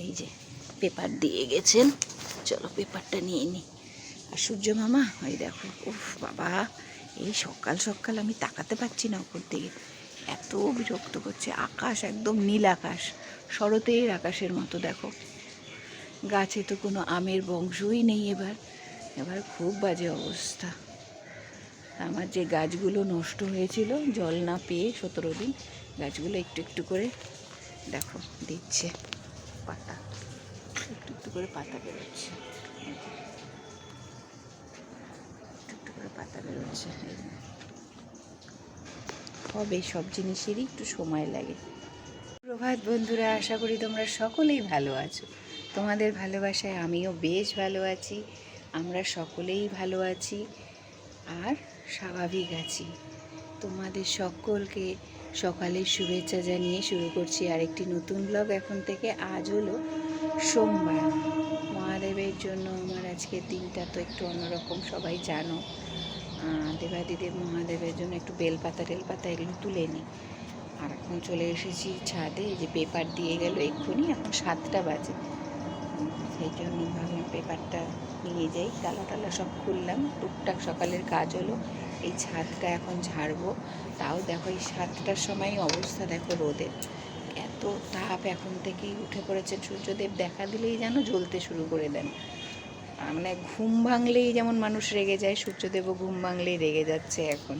এই যে, পেপার দিয়ে গেছেন। চলো পেপারটা নিয়ে নিই আর সূর্য মামা, ওই দেখো, উফ বাবা, এই সকাল সকাল আমি তাকাতে পারছি না ওপর দিকে। এত বিরক্ত করছে, আকাশ একদম নীল আকাশ, শরতের আকাশের মতো, দেখো। গাছে তো কোনো আমের বংশই নেই এবার। এবার খুব বাজে অবস্থা। আমার যে গাছগুলো নষ্ট হয়েছিল, জল না পেয়ে সতেরো দিন, গাছগুলো একটু একটু করে, দেখো, দিচ্ছে। পাতা। একটু একটু করে পাতা বেরোচ্ছে। হবে, সব জিনিসেরই একটু সময় লাগে। প্রভাত বন্ধুরা, আশা করি তোমরা সকলেই ভালো আছো। তোমাদের ভালোবাসায় আমিও বেশ ভালো আছি। আমরা সকলেই ভালো আছি। আর স্বাভাবিক আছি। তোমাদের সকলকে সকালের শুভেচ্ছা জানিয়ে শুরু করছি আরেকটি নতুন ব্লগ এখন থেকে আজ হলো সোমবার। মহাদেবের জন্য আমার আজকের দিনটা তো একটু অন্যরকম, সবাই জানো। দেবাদিদেব মহাদেবের জন্য একটু বেলপাতা টেলপাতা এগুলো তুলে নিই। আর এখন চলে এসেছি ছাদে যে পেপার দিয়ে গেল এক্ষুনি, এখন সাতটা বাজে। সেই জন্য ভাবলাম পেপারটা নিয়ে যাই। তালা টালা সব খুললাম। টুকটাক সকালের কাজ হলো। এই ছাদটা এখন ঝাড়বো। তাও দেখো এই সাতটার সময় অবস্থা দেখো রোদের। এত তাপ এখন থেকেই উঠে পড়েছে। সূর্যদেব দেখা দিলেই যেন জ্বলতে শুরু করে দেন। মানে ঘুম ভাঙলেই যেমন মানুষ রেগে যায়, সূর্যদেবও ঘুম ভাঙলেই রেগে যাচ্ছে এখন।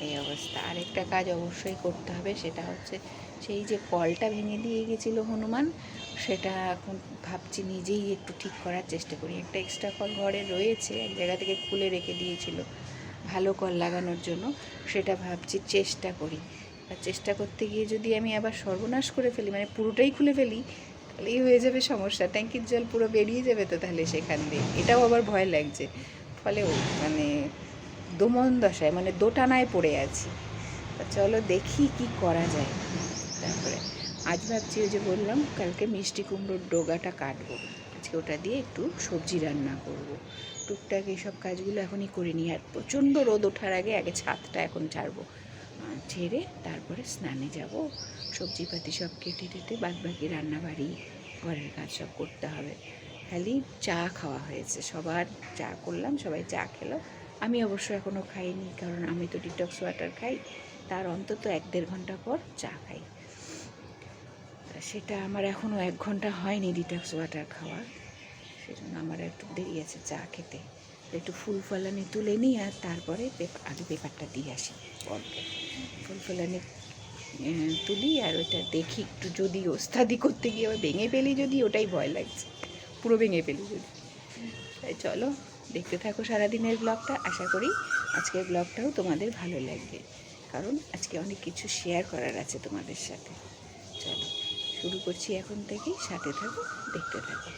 এই অবস্থা। আরেকটা কাজ অবশ্যই করতে হবে, সেটা হচ্ছে সেই যে কলটা ভেঙে দিয়ে গেছিল হনুমান, সেটা এখন ভাবছি নিজেই একটু ঠিক করার চেষ্টা করি। একটা এক্সট্রা কল ঘরে রয়েছে, এক জায়গা থেকে খুলে রেখে দিয়েছিল ভালো কল লাগানোর জন্য, সেটা ভাবছি চেষ্টা করি। আর চেষ্টা করতে গিয়ে যদি আমি আবার সর্বনাশ করে ফেলি মানে পুরোটাই খুলে ফেলি, তাহলেই হয়ে যাবে সমস্যা। ট্যাঙ্কির জল পুরো বেরিয়ে যাবে তো তাহলে সেখান দিয়ে। এটাও আবার ভয় লাগছে। ফলে মানে দোমন দশায় মানে দোটানায় পড়ে আছি। চলো দেখি কি করা যায়। তারপরে আজ ভাবছি ওই যে বললাম, কালকে মিষ্টি কুমড়োর ডোগাটা কাটবো। আজকে ওটা দিয়ে একটু সবজি রান্না করব। টুকটাক এইসব কাজগুলো এখনই করে নিই। আর প্রচণ্ড রোদ ওঠার আগে আগে ছাদটা এখন ছাড়বো ছেড়ে তারপরে স্নানে যাব। সবজিপাতি সব কেটে টেটে বাদ বাকি রান্না বাড়ি ঘরের কাজ সব করতে হবে। খালি চা খাওয়া হয়েছে। সবার চা করলাম, সবাই চা খেলো। আমি অবশ্য এখনও খাইনি, কারণ আমি তো ডিটক্স ওয়াটার খাই। তার অন্তত এক দেড় ঘণ্টা পর চা খাই। সেটা আমার এখনও এক ঘণ্টা হয়নি ডিটক্স ওয়াটার খাওয়ার। সেজন্য আমার একটু দেরি আছে চা খেতে। একটু ফুল ফলানি তুলে নিই আর তারপরে আগে পেপারটা দিয়ে আসি। ফুল ফলানি তুলি আর ওটা দেখি একটু যদি ওস্তাদি করতে গিয়ে আবার ভেঙে ফেলি যদি, ওটাই ভয় লাগছে। পুরো ভেঙে পেলি যদি। তাই চলো, দেখতে থাকো সারাদিনের ব্লগটা আশা করি আজকের ব্লগটাও তোমাদের ভালো লাগবে। কারণ আজকে অনেক কিছু শেয়ার করার আছে তোমাদের সাথে। চলো। শুরু করছি এখন থেকেই। সাথে থাকো দেখতে থাকো।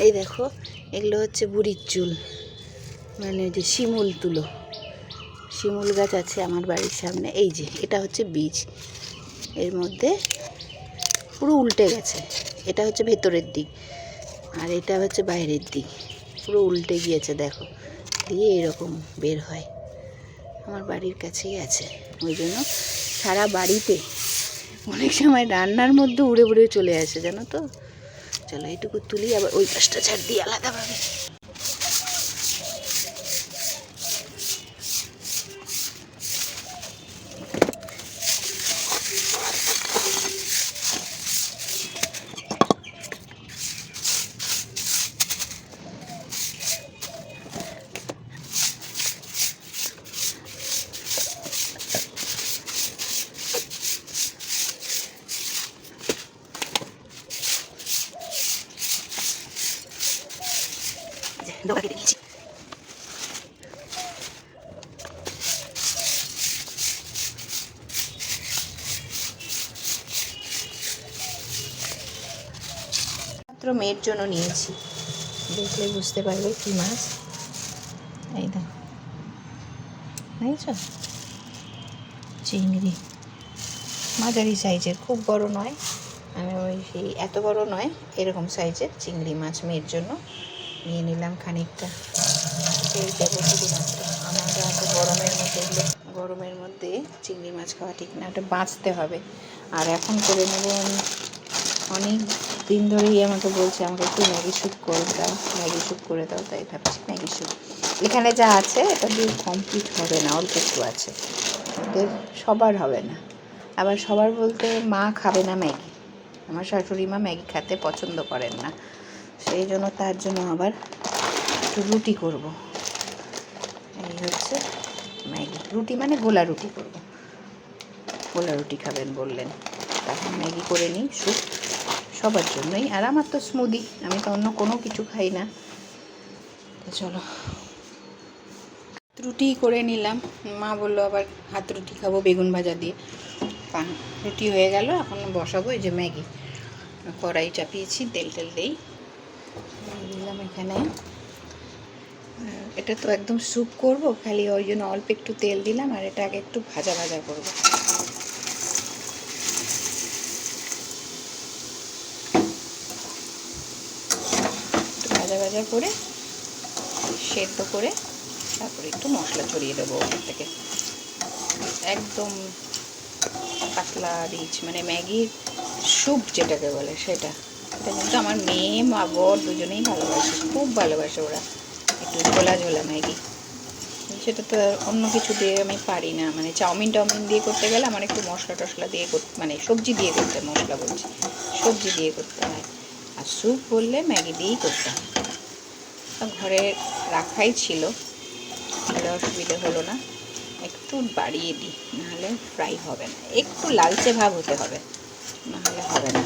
এই দেখো, এগুলো হচ্ছে বুড়ির চুল। মানে যে শিমুল তুলো। শিমুল গাছ আছে আমার বাড়ির সামনে। এই যে, এটা হচ্ছে বীজ। এর মধ্যে পুরো উল্টে গেছে। এটা হচ্ছে ভেতরের দিক। আর এটা হচ্ছে বাইরের দিক। পুরো উল্টে গিয়েছে, দেখো। দিয়ে এরকম বের হয়। আমার বাড়ির কাছেই আছে। ওই জন্য সারা বাড়িতে অনেক সময় রান্নার মধ্যে উড়ে উড়ে চলে আসে, জানো তো? চলো এইটুকু তুলি আবার ওই পাশটা ছাড় দিয়ে আলাদাভাবে দোকা কেটে নিয়েছি মাত্র মেয়ের জন্য নিয়েছি। দেখলে বুঝতে পারবে কি মাছ। এই দেখ। চিংড়ি। মাঝারি সাইজের, খুব বড় নয়। আমি ওই সেই এত বড় নয়, এরকম সাইজের চিংড়ি মাছ মেয়ের জন্য নিয়ে নিলাম খানিকটা। আমাদের এত গরমের মধ্যে গরমের মধ্যে চিংড়ি মাছ খাওয়া ঠিক না। ওটা বাঁচতে হবে। আর এখন করে নেব আমি অনেক দিন ধরেই আমাকে বলছে, আমাকে একটু ম্যাগি স্যুপ করে দাও, ম্যাগি স্যুপ করে দাও। তাই ভাবছি ম্যাগি স্যুপ এখানে যা আছে, এটা দিয়ে কমপ্লিট হবে না, অল্প একটু আছে। ওদের সবার হবে না। আবার সবার বলতে মা খাবে না ম্যাগি। আমার শাশুড়ি মা ম্যাগি খেতে পছন্দ করেন না। সেই জন্য তার জন্য আবার একটু রুটি করব। এই হচ্ছে ম্যাগি। রুটি মানে গোলা রুটি করব। গোলা রুটি খাবেন বললেন। তখন ম্যাগি করে নিই স্যুপ সবার জন্যই। আর আমার তো স্মুদি আমি তো অন্য কোনো কিছু খাই না। তো চলো। রুটি করে নিলাম। মা বলল আবার হাত রুটি খাব বেগুন ভাজা দিয়ে। রুটি হয়ে গেল, এখন বসাবো এই যে ম্যাগি। কড়াই চাপিয়েছি, তেল টেল দেই। দিলাম এখানে। এটা তো একদম স্যুপ করব, খালি ওই জন্য অল্প একটু তেল দিলাম, আর এটা আগে একটু ভাজা ভাজা করব একটু ভাজা করে সেদ্ধ করে তারপরে একটু মশলা ছড়িয়ে দেবো ওপর থেকে। একদম পাতলা রিচ মানে ম্যাগির স্যুপ যেটাকে বলে সেটা। এটা কিন্তু আমার মেয়ে, মা, বর দুজনেই ভালোবাসে, খুব ভালোবাসে ওরা। একটু ঝোলা ঝোলা ম্যাগি। সেটা তো অন্য কিছু দিয়ে আমি পারি না। মানে চাউমিন টাউমিন দিয়ে করতে গেলে আমার একটু মশলা টশলা দিয়ে করতে মানে সবজি দিয়ে করতে মশলা বলছি। সবজি দিয়ে করতে হয়। আর স্যুপ বললে ম্যাগি দিয়েই করতে হয়। ঘরে রাখাই ছিল। তাহলে অসুবিধে হলো না। একটু বাড়িয়ে দিই, নাহলে ফ্রাই হবে না। একটু লালচে ভাব হতে হবে, নাহলে হবে না।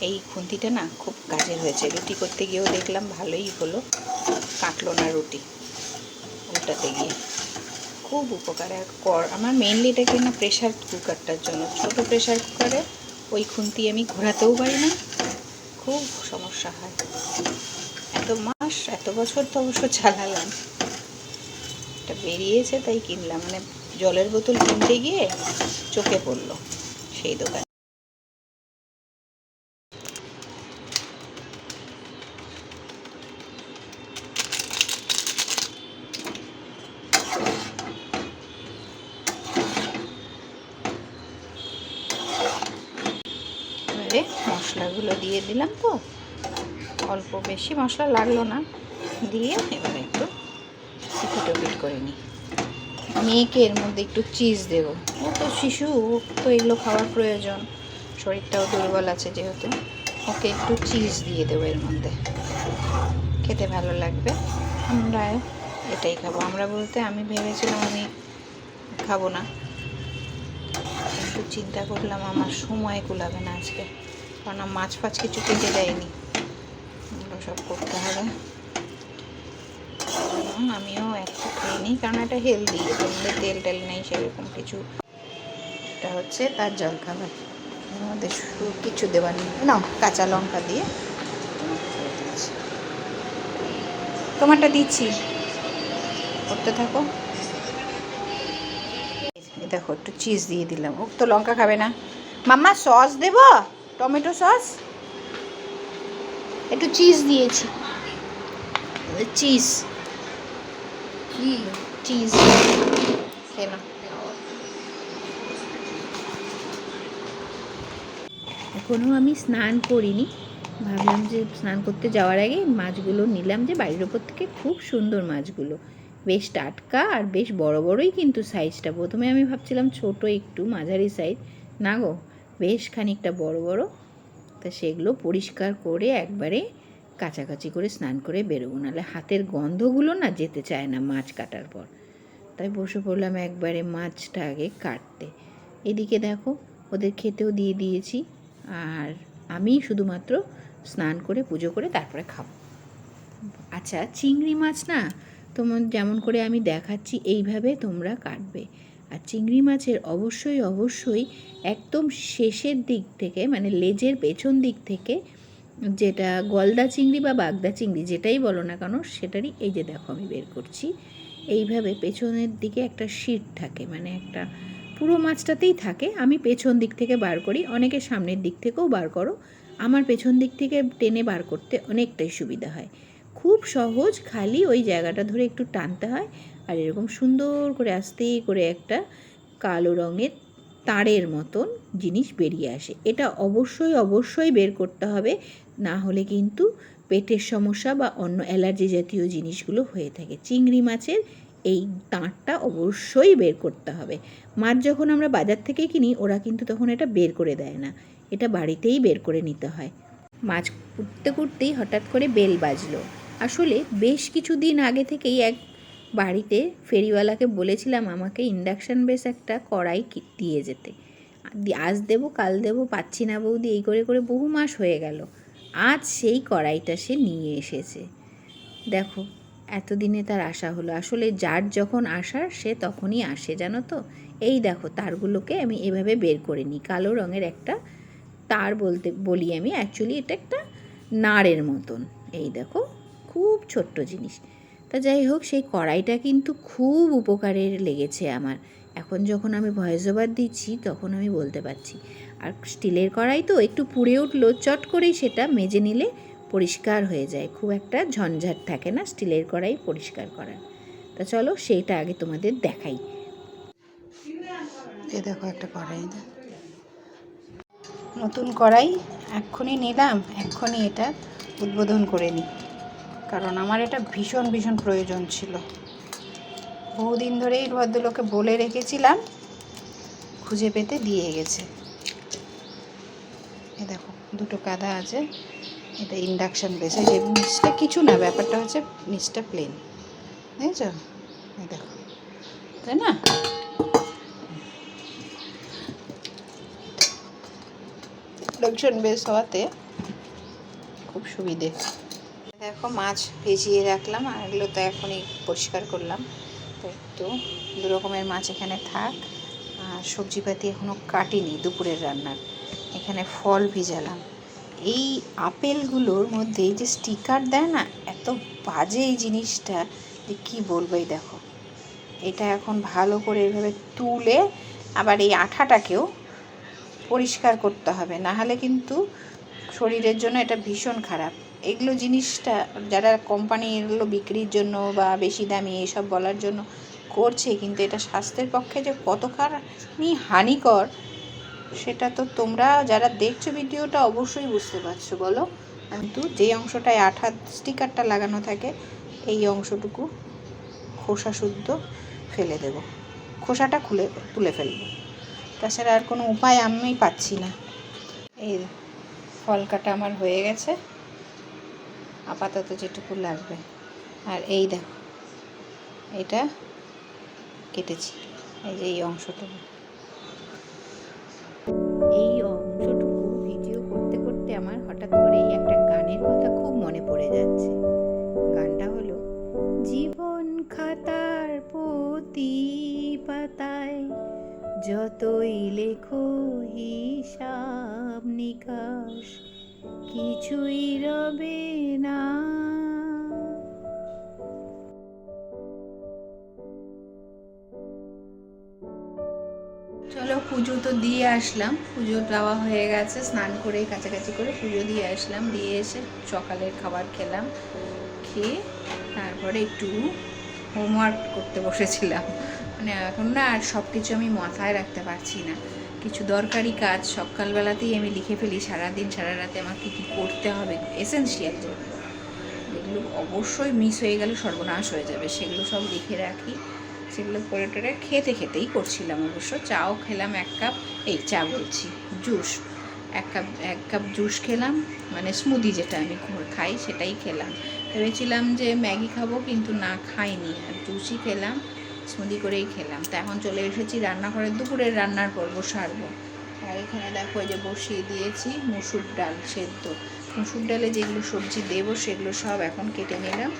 এই খুন্তিটা না খুব কাজের হয়েছে। রুটি করতে গিয়েও দেখলাম ভালোই হলো। কাটলো না রুটি, উল্টাতে গিয়ে। খুব উপকার। আর কর, আমার মেনলি এটা কিনা প্রেশার কুকারটার জন্য। ছোট প্রেশার কুকারে ওই খুন্তি আমি ঘোরাতেও পারি না। খুব সমস্যা হয়। এত মাস এত বছর তো অবশ্য চালালাম। এটা বেরিয়েছে, তাই কিনলাম। মানে জলের বোতল কিনতে গিয়ে চোখে পড়ল সেই দোকানে। মশলাগুলো দিয়ে দিলাম তো। অল্প বেশি মশলা লাগল না, দিয়ে এবারে একটু টিপিট করে নিই। মেয়েকে এর মধ্যে একটু চিজ দেবো। ও তো শিশু, ও তো এগুলো খাওয়ার প্রয়োজন। শরীরটাও দুর্বল আছে যেহেতু। ওকে একটু চিজ দিয়ে দেবো এর মধ্যে। খেতে ভালো লাগবে। আমরা এটাই খাব। আমরা বলতে আমি ভেবেছিলাম আমি খাব না। কিন্তু চিন্তা করলাম, আমার সময় কুলাবে না আজকে। কারণ মাছ ফাছ কিছু কেটে দেয়নি। সব করতে হবে। আমিও একটু খেয়ে নিই, কারণ এটা হেলদি তেল টেল নেই, সেরকম কিছু। এটা হচ্ছে তার জল খাবার মধ্যে শুধু কিছু দেওয়ার নেই। না কাঁচা লঙ্কা দিয়ে। তোমারটা দিচ্ছি। করতে থাকো। দেখো, একটু চিজ দিয়ে দিলাম। ও তো লঙ্কা খাবে না। মাম্মা সস দেব? টমেটো সস একটু চিজ দিয়েছি। চিজ কি? চিজ কেন এখনও আমি স্নান করিনি। ভাবলাম যে স্নান করতে যাওয়ার আগে মাছগুলো নিলাম যে বাড়ির ওপর থেকে খুব সুন্দর মাছগুলো। বেশ টাটকা আর বেশ বড় বড়ই কিন্তু সাইজটা প্রথমে আমি ভাবছিলাম ছোট একটু মাঝারি সাইজ না গো বেশ খানিকটা বড় বড়। তা সেগুলো পরিষ্কার করে একবারে কাছাকাছি করে স্নান করে বেরোবো। নাহলে হাতের গন্ধগুলো না যেতে চায় না মাছ কাটার পর। তাই বসে পড়লাম একবারে মাছটা আগে কাটতে। এদিকে দেখো, ওদের খেতেও দিয়ে দিয়েছি। আর আমি শুধুমাত্র স্নান করে পুজো করে তারপরে খাব। আচ্ছা চিংড়ি মাছ না, তোমার যেমন করে আমি দেখাচ্ছি, এইভাবে তোমরা কাটবে। আর চিংড়ি মাছের অবশ্যই অবশ্যই একদম শেষের দিক থেকে মানে লেজের পেছন দিক থেকে যেটা গলদা চিংড়ি বা বাগদা চিংড়ি যেটাই বলো না কেন, সেটারই এই যে দেখো আমি বের করছি। এইভাবে পেছনের দিকে একটা শিট থাকে মানে একটা পুরো মাছটাতেই থাকে। আমি পেছন দিক থেকে বার করি, অনেকে সামনের দিক থেকেও বার করো। আমার পেছন দিক থেকে টেনে বার করতে অনেকটাই সুবিধা হয়। খুব সহজ, খালি ওই জায়গাটা ধরে একটু টানতে হয়। আর এরকম সুন্দর করে আস্তে করে একটা কালো রঙের তারের মতন জিনিস বেরিয়ে আসে। এটা অবশ্যই অবশ্যই বের করতে হবে, না হলে কিন্তু পেটের সমস্যা বা অন্য অ্যালার্জি জাতীয় জিনিসগুলো হয়ে থাকে। চিংড়ি মাছের এই তাঁরটা অবশ্যই বের করতে হবে। মাছ যখন আমরা বাজার থেকে কিনি, ওরা কিন্তু তখন এটা বের করে দেয় না। এটা বাড়িতেই বের করে নিতে হয়। মাছ কুটতে, কুটতেই হঠাৎ করে বেল বাজলো। আসলে বেশ কিছু দিন আগে থেকেই এক বাড়িতে ফেরিওয়ালাকে বলেছিলাম, আমাকে ইন্ডাকশান বেস একটা কড়াই দিয়ে যেতে। আজ দেবো, কাল দেবো, পাচ্ছি না বৌদি, এই করে করে বহু মাস হয়ে গেল। আজ সেই কড়াইটা সে নিয়ে এসেছে। দেখো, এতদিনে তার আশা হলো। আসলে যার যখন আসার সে তখনই আসে, জানো তো? এই দেখো, তারগুলোকে আমি এভাবে বের করে নিই। কালো রঙের একটা তার বলতে, বলি আমি। অ্যাকচুয়ালি এটা একটা নাড়ের মতন। এই দেখো, খুব ছোট্ট জিনিস। তা যাই হোক, সেই কড়াইটা কিন্তু খুব উপকারের লেগেছে আমার। এখন যখন আমি ভয়েস ওভার দিচ্ছি, তখন আমি বলতে পারছি। আর স্টিলের কড়াই তো একটু পুড়ে উঠল, চট করেই সেটা মেজে নিলে পরিষ্কার হয়ে যায়। খুব একটা ঝঞ্ঝাট থাকে না স্টিলের কড়াই পরিষ্কার করার। তা চলো, সেইটা আগে তোমাদের দেখাই। এ দেখো একটা কড়াই নতুন কড়াই, এক্ষুনি নিলাম, এক্ষুনি এটা উদ্বোধন করে নিই। কারণ আমার এটা ভীষণ ভীষণ প্রয়োজন ছিল। বহুদিন ধরেই ভদ্রলোকে বলে রেখেছিলাম, খুঁজে পেতে দিয়ে গেছে। এ দেখো, দুটো কাদা আছে, এটা ইন্ডাকশান বেস যে নিচটা কিছু না, ব্যাপারটা হচ্ছে নিচটা প্লেন বুঝেছ? এই দেখো, তাই না? ইন্ডাকশান বেস হওয়াতে খুব সুবিধে। দেখো, মাছ ভেজিয়ে রাখলাম আর এগুলো তো এখনই পরিষ্কার করলাম। তো একটু দু রকমের মাছ এখানে থাক। আর সবজিপাতি এখনও কাটিনি দুপুরের রান্নার। এখানে ফল ভিজালাম। এই আপেলগুলোর মধ্যে যে স্টিকার দেয় না, এত বাজে এই জিনিসটা যে কী বলব এই দেখো। এটা এখন ভালো করে এভাবে তুলে আবার এই আঠাটাকেও পরিষ্কার করতে হবে। না হলে কিন্তু শরীরের জন্য এটা ভীষণ খারাপ। এগুলো জিনিসটা যারা কোম্পানি এগুলো বিক্রির জন্য বা বেশি দামি এসব বলার জন্য করছে, কিন্তু এটা স্বাস্থ্যের পক্ষে যে কতখানি হানিকর, সেটা তো তোমরা যারা দেখছ ভিডিওটা অবশ্যই বুঝতে পারছ, বলো। কিন্তু যে অংশটায় আঠা স্টিকারটা লাগানো থাকে, এই অংশটুকু খোসা শুদ্ধ ফেলে দেব। খোসাটা খুলে, তুলে ফেলব। তাছাড়া আর কোনো উপায় আমি পাচ্ছি না। এই ফল কাটা আমার হয়ে গেছে। আপাতত যেটুকু লাগবে। আর এই দেখো, এটা কেটেছি, এই যে এই অংশটুকু। এই অংশটুকু ভিডিও করতে করতে আমার হঠাৎ করে এই একটা গানের কথা খুব মনে পড়ে যাচ্ছে। গানটা হলো, জীবন খাতার প্রতি যতই লেখো হিসাব নিকাশ, কিছুই রবে না। চলো পুজো তো দিয়ে আসলাম, পুজো দেওয়া হয়ে গেছে, স্নান করে কাছাকাছি করে পুজো দিয়ে আসলাম, দিয়ে এসে সকালের খাবার খেলাম, খেয়ে তারপরে একটু হোমওয়ার্ক করতে বসেছিলাম। মানে এখন না আর সব কিছু আমি মাথায় রাখতে পারছি না। কিছু দরকারি কাজ সকালবেলাতেই আমি লিখে ফেলি, সারাদিন, সারা রাতে আমার কী কী করতে হবে? এসেন্সিয়াল যেগুলো অবশ্যই মিস হয়ে গেলে সর্বনাশ হয়ে যাবে। সেগুলো সব লিখে রাখি। সেগুলো করে টোরে খেতে খেতেই করছিলাম অবশ্য। চাও খেলাম এক কাপ, এই চা বলছি, জুস। এক কাপ এক কাপ জুস খেলাম মানে স্মুদি যেটা আমি খাই সেটাই খেলাম। ভেবেছিলাম যে ম্যাগি খাব কিন্তু না খাইনি। আর জুসই খেলাম। স্মুদি করেই খেলাম। তা এখন চলে এসেছি রান্নাঘরে। দুপুরের রান্নার পর্ব সারবো। আর এখানে দেখো, এই যে বসিয়ে দিয়েছি মুসুর ডাল সেদ্ধ। মুসুর ডালে যেগুলো সবজি দেবো, সেগুলো সব এখন কেটে নিলাম।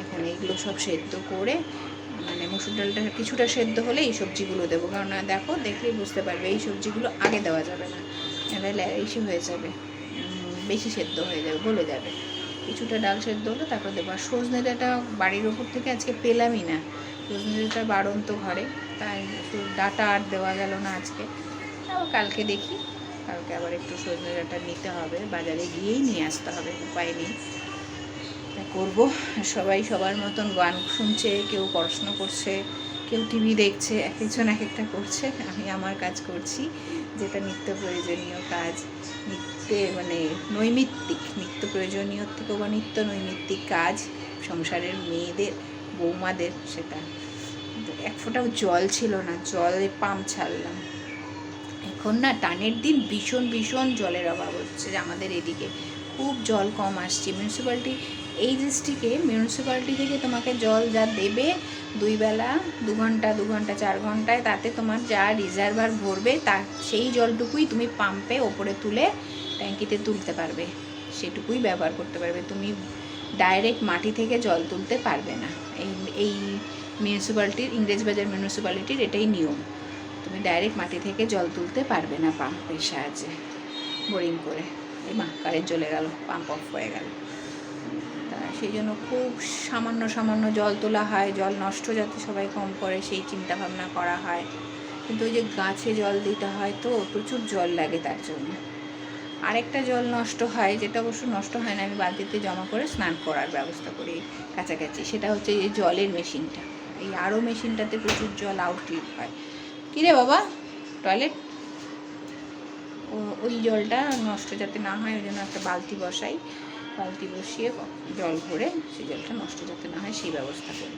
এখন এইগুলো সব সেদ্ধ করে মানে মসুর ডালটা কিছুটা সেদ্ধ হলে এই সবজিগুলো দেবো। কারণ দেখো, দেখলেই বুঝতে পারবে, এই সবজিগুলো আগে দেওয়া যাবে না। নাহলে ইসে হয়ে যাবে। বেশি সেদ্ধ হয়ে যাবে, গলে যাবে। কিছুটা ডাল সেদ্ধ হলো, তারপর দেবো। আর সজনে ডাঁটা বাড়ির ওপর থেকে আজকে পেলামই না। ডাঁটা বাড়ন্ত ঘরে। তাই একটু ডাটা আর দেওয়া গেল না আজকে। তাও কালকে দেখি। কালকে আবার একটু সজনে ডাঁটা নিতে হবে। বাজারে গিয়েই নিয়ে আসতে হবে, উপায় নেই। করব। সবাই সবার মতন গান শুনছে, কেউ পড়াশুনো করছে, কেউ টিভি দেখছে, এক একজন এক একটা করছে। আমি আমার কাজ করছি, যেটা নিত্য প্রয়োজনীয় কাজ। নিত্যে মানে নৈমিত্তিক, নিত্য প্রয়োজনীয় থেকেও বা নিত্য নৈমিত্তিক কাজ। সংসারের মেয়েদের, বৌমাদের, সেটা এক ফোঁটাও জল ছিল না, জলে পাম্প ছাড়লাম। এখন না টানের দিন ভীষণ ভীষণ জলের অভাব হচ্ছে আমাদের এদিকে। খুব জল কম আসছে। মিউনিসিপ্যালিটি এই ডিস্ট্রিক্টে মিউনিসিপ্যালিটি থেকে তোমাকে জল যা দেবে দুই বেলা, দু ঘণ্টা দু ঘণ্টা, চার ঘন্টায়, তাতে তোমার যা রিজার্ভার ভরবে, তা সেই জলটুকুই তুমি পাম্পে ওপরে তুলে ট্যাঙ্কিতে তুলতে পারবে। সেটুকুই ব্যবহার করতে পারবে। তুমি ডাইরেক্ট মাটি থেকে জল তুলতে পারবে না। এই এই মিউনিসিপ্যালিটির ইংরেজবাজার মিউনিসিপ্যালিটির এটাই নিয়ম। তুমি ডাইরেক্ট মাটি থেকে জল তুলতে পারবে না পাম্পের সাহায্যে। বোরিং করে। এই মা কারেন্ট চলে গেল পাম্প অফ হয়ে গেল। তা সেই জন্য খুব সামান্য সামান্য জল তোলা হয়, জল নষ্ট যাতে সবাই কম করে, সেই চিন্তা ভাবনা করা হয়। কিন্তু ওই যে গাছে জল দিতে হয় তো, প্রচুর জল লাগে তার জন্য। আরেকটা জল নষ্ট হয়, যেটা অবশ্য নষ্ট হয় না, আমি বালতিতে জমা করে স্নান করার ব্যবস্থা করি কাছাকাছি। সেটা হচ্ছে এই জলের মেশিনটা। এই আরও মেশিনটাতে প্রচুর জল আউটলিট হয়। কী রে বাবা টয়লেট ওই জলটা নষ্ট যাতে না হয়, ওই জন্য একটা বালতি বসাই। বালতি বসিয়ে জল ভরে সেই জলটা নষ্ট যাতে না হয়, সেই ব্যবস্থা করি।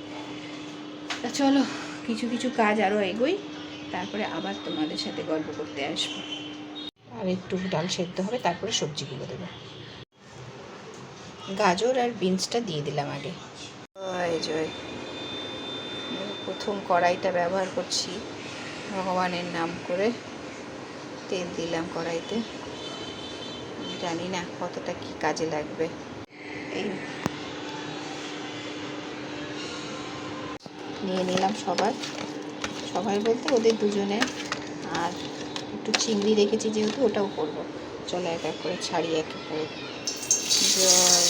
তা চলো, কিছু কিছু কাজ আরও এগোই, তারপরে আবার তোমাদের সাথে গল্প করতে আসব। আর একটু ডাল সেদ্ধ হবে, তারপরে সবজিগুলো দেবো। গাজর আর বিনসটা দিয়ে দিলাম আগে। জয় জয়। প্রথম কড়াইটা ব্যবহার করছি। ভগবানের নাম করে তেল দিলাম কড়াইতে। জানি না কতটা কি কাজে লাগবে। এই নিয়ে নিলাম সবার। সবাই বলতে ওদের দুজনে। আর একটু চিংড়ি রেখেছি যেহেতু ওটাও করব। চলো এক এক করে ছাড়ি এক এক করে। জয়,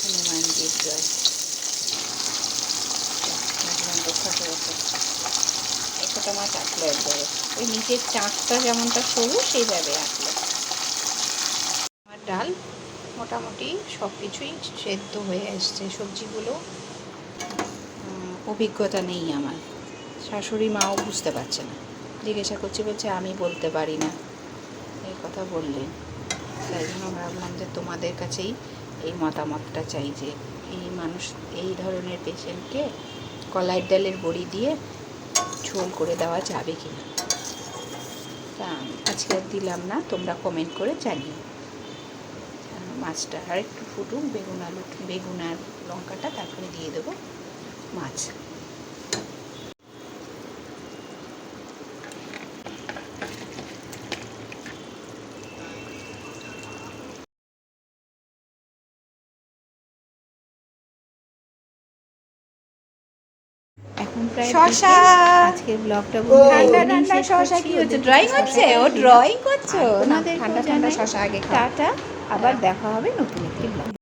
হনুমানজির জয় দেখলাম করেছে একটা মাছ আঁকলো একবারে ওই নিচের চাঁচটা যেমনটা সরু, সেইভাবে আঁকলো। আমার ডাল মোটামুটি সব কিছুই সেদ্ধ হয়ে এসছে। সবজিগুলো অভিজ্ঞতা নেই আমার। শাশুড়ি মাও বুঝতে পারছে না। জিজ্ঞাসা করছে, বলছে, আমি বলতে পারি না। এই কথা বললেন। তাই জন্য ভাবলাম যে তোমাদের কাছেই এই মতামতটা চাই যে এই মানুষ, এই ধরনের পেশেন্টকে কলাইয়ের ডালের বড়ি দিয়ে ঝোল করে দেওয়া যাবে কি না? তা আজকে দিলাম না, তোমরা কমেন্ট করে জানিও। মাছটা আর একটু ফুটুক, বেগুন আলু, বেগুন আর লঙ্কাটা তারপরে দিয়ে দেবো মাছ। এখন আজকে। ব্লগটা ঠান্ডা ঠান্ডা কি হচ্ছে? ড্রয়িং হচ্ছে? ও ড্রয়িং করছ? ঠান্ডা ঠান্ডা শশা আগে টাটা। আবার দেখা হবে নতুন একটি ব্লগ